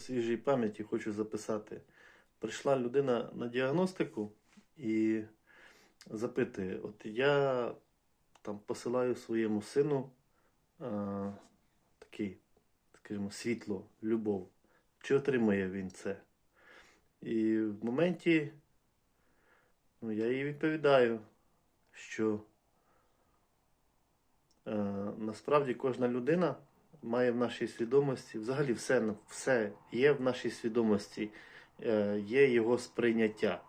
свіжій пам'яті хочу записати. Прийшла людина на діагностику і запитує: от я там посилаю своєму сину а, такий, скажімо, світло, любов. Чи отримує він це? І в моменті ну, я їй відповідаю, що е, насправді кожна людина має в нашій свідомості, взагалі все, все є в нашій свідомості, е, є його сприйняття.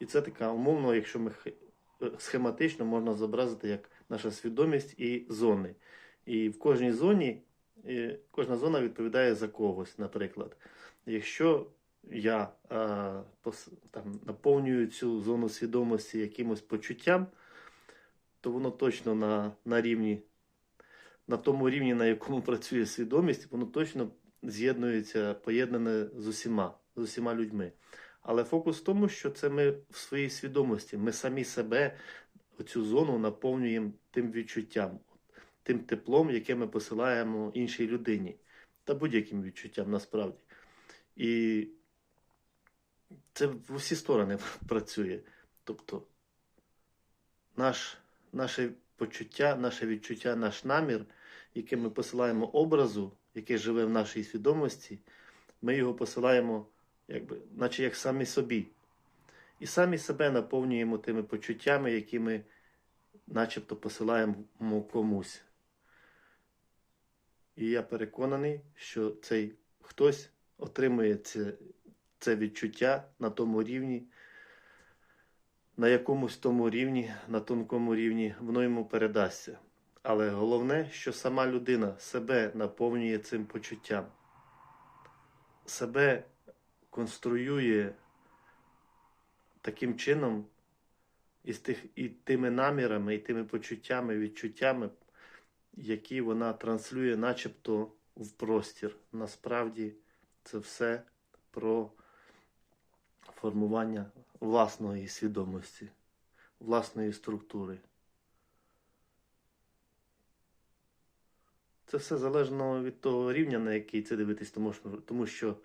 І це така умовно, якщо ми схематично можна зобразити як наша свідомість і зони. І в кожній зоні кожна зона відповідає за когось, наприклад. Якщо я е, там, наповнюю цю зону свідомості якимось почуттям, то воно точно на, на рівні, на тому рівні, на якому працює свідомість, воно точно з'єднується, поєднане з усіма, з усіма людьми. Але фокус в тому, що це ми в своїй свідомості, ми самі себе, цю зону наповнюємо тим відчуттям, тим теплом, яке ми посилаємо іншій людині, та будь-яким відчуттям насправді. І це в усі сторони працює. Тобто наш, наше почуття, наше відчуття, наш намір, яке ми посилаємо образу, який живе в нашій свідомості, ми його посилаємо, якби, наче як самі собі. І самі себе наповнюємо тими почуттями, які ми начебто посилаємо комусь. І я переконаний, що цей хтось отримує це, це відчуття на тому рівні, на якомусь тому рівні, на тонкому рівні, воно йому передасться. Але головне, що сама людина себе наповнює цим почуттям, себе конструює таким чином, із тих, і тими намірами, і тими почуттями, відчуттями, які вона транслює, начебто в простір. Насправді це все про формування власної свідомості, власної структури. Це все залежно від того рівня, на який це дивитись, тому що, тому що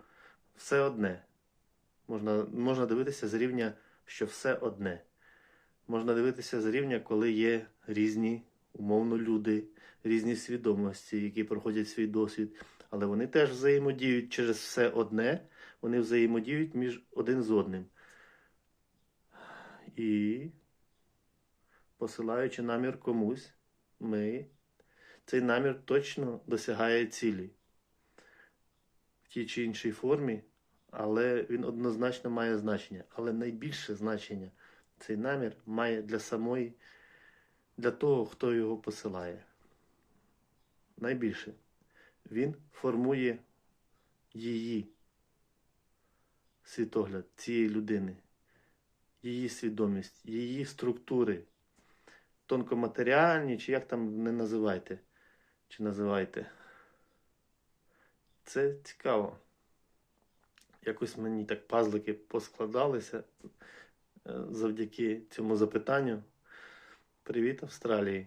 все одне. Можна, можна дивитися з рівня, що все одне. Можна дивитися з рівня, коли є різні, умовно, люди, різні свідомості, які проходять свій досвід, але вони теж взаємодіють через все одне, вони взаємодіють між один з одним. І посилаючи намір комусь, ми цей намір точно досягає цілі в тій чи іншій формі, але він однозначно має значення. Але найбільше значення цей намір має для самої, для того, хто його посилає. Найбільше він формує її світогляд цієї людини, її свідомість, її структури, тонкоматеріальні, чи як там не називайте, чи називайте. Це цікаво. Якось мені так пазлики поскладалися е, завдяки цьому запитанню. Привіт, Австралії!